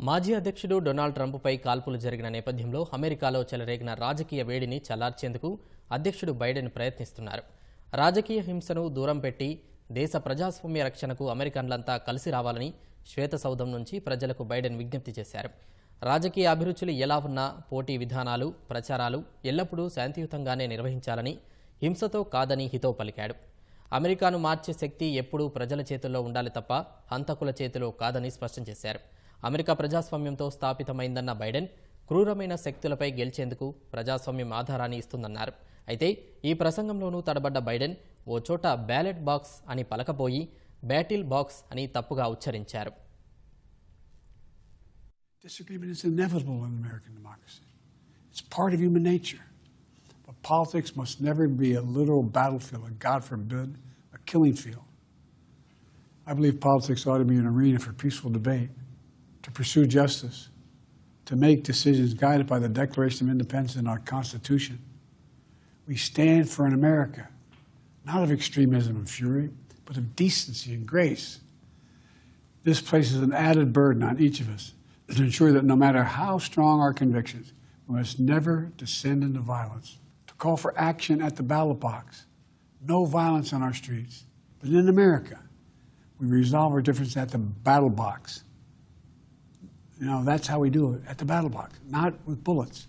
మాజీ అధ్యక్షుడు డొనాల్డ్ ట్రంప్పై కాల్పులు జరిగిన నేపథ్యంలో అమెరికాలో చెలరేగిన రాజకీయ వేడిని చల్లార్చేందుకు అధ్యక్షుడు బైడెన్ ప్రయత్నిస్తున్నారు. రాజకీయ హింసను దూరం పెట్టి దేశ ప్రజాస్వామ్య రక్షణకు అమెరికన్లంతా కలిసి రావాలని శ్వేత సౌధం నుంచి ప్రజలకు బైడెన్ విజ్ఞప్తి చేశారు. రాజకీయ అభిరుచులు ఎలా ఉన్నా పోటీ విధానాలు ప్రచారాలు ఎల్లప్పుడూ శాంతియుతంగానే నిర్వహించాలని హింసతో కాదని హితో పలికాడు. అమెరికాను మార్చే శక్తి ఎప్పుడూ ప్రజల చేతుల్లో ఉండాలి తప్ప హంతకుల చేతిలో కాదని స్పష్టం చేశారు. అమెరికా ప్రజాస్వామ్యంతో స్థాపితమైందన్న బైడెన్ క్రూరమైన శక్తులపై గెలిచేందుకు ప్రజాస్వామ్యం ఆధారాన్ని ఇస్తుందన్నారు. అయితే ఈ ప్రసంగంలోనూ తడబడ్డ బైడెన్ ఓ చోట బ్యాలెట్ బాక్స్ అని పలకపోయి బ్యాటిల్ బాక్స్ అని తప్పుగా ఉచ్చరించారు. I believe politics ought to be an arena for peaceful debate. To pursue justice, to make decisions guided by the Declaration of Independence and our Constitution. We stand for an America, not of extremism and fury, but of decency and grace. This places an added burden on each of us to ensure that no matter how strong our convictions, we must never descend into violence. To call for action at the ballot box, no violence on our streets. But in America, we resolve our differences at the battle box. You know, that's how we do it, at the battle box, not with bullets.